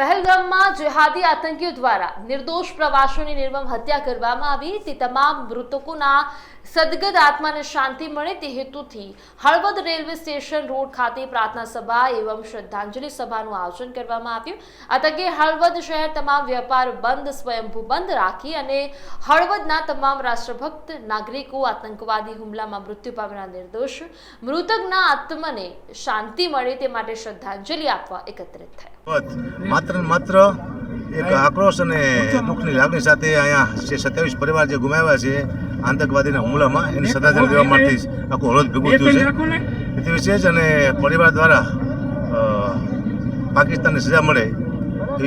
પહેલગામમાં જેહાદી આતંકીઓ દ્વારા નિર્દોષ પ્રવાસીઓની નિર્મમ હત્યા કરવામાં આવી. તે તમામ મૃતકોના સદગત આત્માને શાંતિ મળે તે હેતુથી હળવદ રેલવે સ્ટેશન રોડ ખાતે પ્રાર્થના સભા એવં શ્રદ્ધાંજલિ સભાનું આયોજન કરવામાં આવ્યું. આ તકે હળવદ શહેર તમામ વેપાર બંધ, સ્વયંભૂ બંધ રાખી અને હળવદના તમામ રાષ્ટ્રભક્ત, નાગરિકો, આતંકવાદી હુમલામાં મૃત્યુ પામેલા નિર્દોષ મૃતકના આત્મને શાંતિ મળે તે માટે શ્રદ્ધાંજલિ આપવા એકત્રિત થયા. બાબત માત્ર ને માત્ર એક આક્રોશ અને દુઃખની લાગણી સાથે અહીંયા જે સત્યાવીસ પરિવાર જે ગુમાવ્યા છે આતંકવાદીના હુમલામાં એની શ્રદ્ધાંજલિ દેવા માટે આખું હળદ ભેગું થયું છે. તે વિશે જ અને પરિવાર દ્વારા પાકિસ્તાનને સજા મળે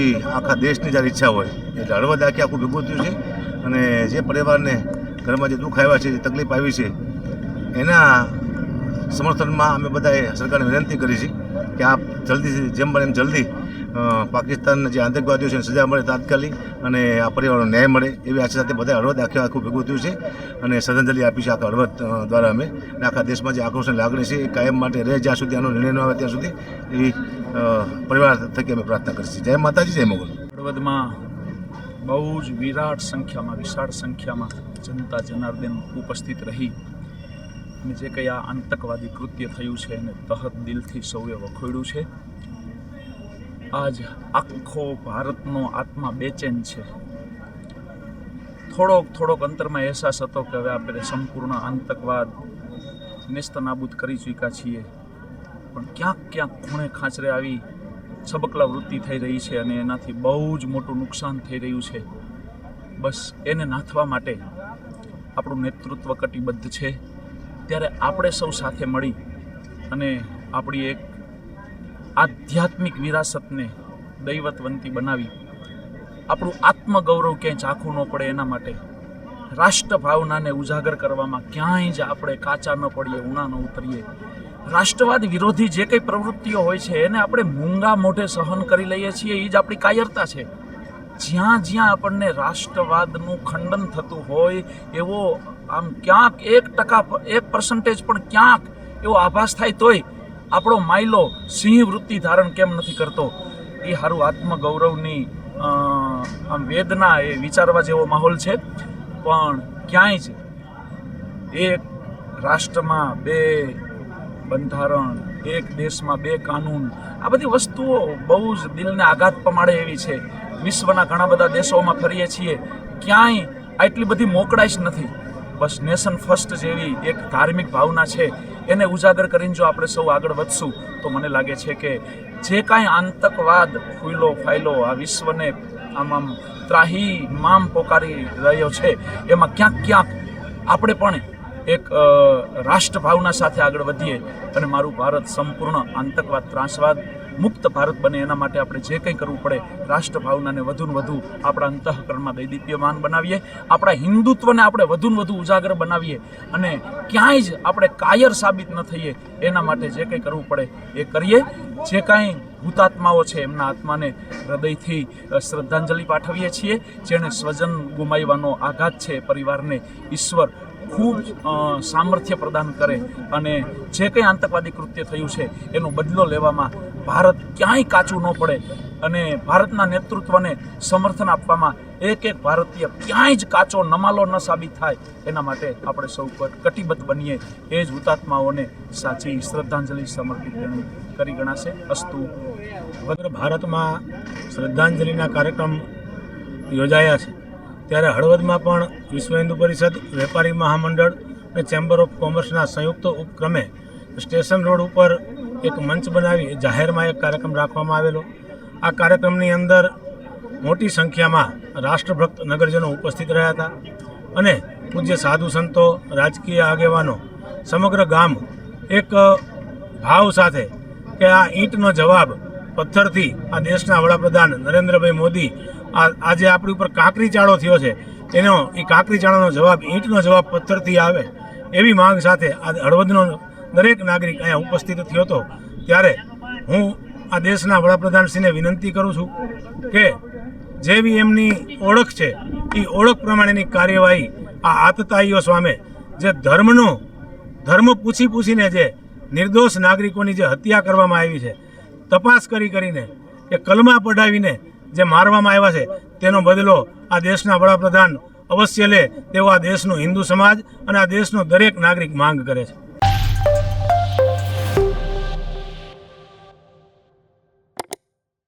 એ આખા દેશની જ્યારે ઈચ્છા હોય. એટલે હળવદ આખી આખું ભેગું થયું છે અને જે પરિવારને ઘરમાં જે દુઃખ આવ્યા છે જે તકલીફ આવી છે એના સમર્થનમાં અમે બધાએ સરકારને વિનંતી કરી છે કે આપ જલ્દીથી જેમ બને એમ જલ્દી પાકિસ્તાનના જે આતંકવાદીઓ છે સજા મળે તાત્કાલિક અને આ પરિવારનો ન્યાય મળે એવી આશા સાથે બધા હળવદ આખે આખું ભેગું થયું છે અને શ્રદ્ધાંજલિ આપી છે આખા હળવદ દ્વારા અમે. આખા દેશમાં જે આક્રોશની લાગણી છે એ કાયમ માટે રહે જ્યાં સુધી આનો નિર્ણય ન આવે ત્યાં સુધી એવી પરિવાર થકી અમે પ્રાર્થના છીએ જય માતાજી, જય મોગલ. હળવદમાં બહુ જ વિરાટ સંખ્યામાં, વિશાળ સંખ્યામાં જનતા જનાર્દન ઉપસ્થિત રહી. અને જે કંઈ આ આતંકવાદી કૃત્ય થયું છે એને તહત દિલથી સૌએ વખોડ્યું છે. આજ આખો ભારતનો આત્મા બેચેન છે. થોડોક થોડોક અંતરમાં અહેસાસ હતો કે હવે આપણે સંપૂર્ણ આતંકવાદ નેસ્તનાબૂદ કરી ચૂક્યા છીએ. પણ ક્યાંક ક્યાંક ખૂણે ખાંચરે આવી છબકલા વૃત્તિ થઈ રહી છે અને એનાથી બહુ જ મોટું નુકસાન થઈ રહ્યું છે. બસ એને નાથવા માટે આપણું નેતૃત્વ કટિબદ્ધ છે. ત્યારે આપણે સૌ સાથે મળી અને આપણી એક આધ્યાત્મિક વિરાસતને દૈવતવંતી બનાવી. આપણું આત્મગૌરવ ક્યાંય ચાખવું ન પડે એના માટે રાષ્ટ્ર ભાવનાને ઉજાગર કરવામાં ક્યાંય જ આપણે કાચા ન પડીએ, ઉણા ન ઉતરીએ. રાષ્ટ્રવાદ વિરોધી જે કંઈ પ્રવૃત્તિઓ હોય છે, એને આપણે મૂંગા મોઢે સહન કરી લઈએ છીએ એ જ આપણી કાયરતા છે. જ્યાં જ્યાં આપણને રાષ્ટ્રવાદનું ખંડન થતું હોય, એવો આમ ક્યાંક એક ટકા એક પર્સન્ટેજ પણ ક્યાંક એવો આભાસ થાય તોય આપણો માયલો સિંહ વૃત્તિ ધારણ કેમ નથી કરતો? એ સારું આત્મગૌરવની આમ વેદના એ વિચારવા જેવો માહોલ છે. પણ ક્યાંય જ એક રાષ્ટ્રમાં બે બંધારણ, એક દેશમાં બે કાનૂન, આ બધી વસ્તુઓ બહુ જ દિલને આઘાત પમાડે એવી છે. વિશ્વના ઘણા બધા દેશોમાં ફરીએ છીએ. ક્યાંય આટલી બધી મોકળાઈશ નથી. બસ નેશન ફર્સ્ટ જેવી એક ધાર્મિક ભાવના છે. એને ઉજાગર કરીને જો આપણે સૌ આગળ વધશું, તો મને લાગે છે કે જે કાંઈ આતંકવાદ ફૂલો ફાયલો આ વિશ્વને આમ આમ ત્રાહી મામ પોકારી રહ્યો છે, એમાં ક્યાંક ક્યાંક આપણે પણ એક રાષ્ટ્રભાવના સાથે આગળ વધીએ અને મારું ભારત સંપૂર્ણ આતંકવાદ ત્રાસવાદ મુક્ત ભારત બને એના માટે આપણે જે કંઈ કરવું પડે, રાષ્ટ્રભાવનાને વધુ ને વધુ આપણા અંતઃકરણમાં દૈદીપ્યમાન બનાવીએ, આપણા હિન્દુત્વને આપણે વધુ ને વધુ ઉજાગર બનાવીએ અને ક્યાંય જ આપણે કાયર સાબિત ન થઈએ એના માટે જે કંઈ કરવું પડે એ કરીએ. જે કાંઈ હુતાત્માઓ છે એમના આત્માને હૃદયથી શ્રદ્ધાંજલિ પાઠવીએ છીએ. જેણે સ્વજન ગુમાવવાનો આઘાત છે પરિવારને ઈશ્વર ખૂબ સામર્થ્ય પ્રદાન કરે અને જે કંઈ આતંકવાદી કૃત્ય થયું છે એનો બદલો લેવામાં ભારત ક્યાંય કાચું ન પડે અને ભારતના નેતૃત્વને સમર્થન આપવામાં એક એક ભારતીય ક્યાંય જ કાચો નમાલો ન સાબિત થાય એના માટે આપણે સૌ કટિબદ્ધ બનીએ. એ જ હુતાત્માઓને સાચી શ્રદ્ધાંજલિ સમર્પિત કરી ગણાશે. અસ્તુ. સમગ્ર ભારતમાં શ્રદ્ધાંજલિના કાર્યક્રમ યોજાયા છે. ત્યારે હળવદમાં પણ વિશ્વ હિન્દુ પરિષદ, વેપારી મહામંડળ અને ચેમ્બર ઓફ કોમર્સના સંયુક્ત ઉપક્રમે સ્ટેશન રોડ ઉપર એક મંચ બનાવી જાહેરમાં એક કાર્યક્રમ રાખવામાં આવેલો. આ કાર્યક્રમની અંદર મોટી સંખ્યામાં રાષ્ટ્રભક્ત નગરજનો ઉપસ્થિત રહ્યા હતા અને પૂજ્ય સાધુ સંતો, રાજકીય આગેવાનો, સમગ્ર ગામ એક ભાવ સાથે કે આ ઈંટનો જવાબ પથ્થરથી આ દેશના વડાપ્રધાન નરેન્દ્રભાઈ મોદી આ આજે આપણી ઉપર કાંકરી ચાળો થયો છે. એનો, એ કાંકરી ચાળાનો જવાબ, ઈંટનો જવાબ પથ્થરથી આવે એવી માંગ સાથે આ હળવદનો દરેક નાગરિક અહીંયા ઉપસ્થિત થયો હતો, ત્યારે હું આ દેશના વડાપ્રધાનશ્રીને વિનંતી કરું છું કે જે બી એમની ઓળખ છે, એ ઓળખ પ્રમાણેની કાર્યવાહી આ આતતાઈઓ સામે જે ધર્મનો, ધર્મ પૂછી પૂછીને જે નિર્દોષ નાગરિકોની જે હત્યા કરવામાં આવી છે, તપાસ કરી કરીને કે કલમા પઢાવીને જે મારવામાં આવ્યા છે, તેનો બદલો આ દેશના વડાપ્રધાન અવશ્ય લે, તેવો આ દેશનો હિન્દુ સમાજ અને આ દેશનો દરેક નાગરિક માંગ કરે છે.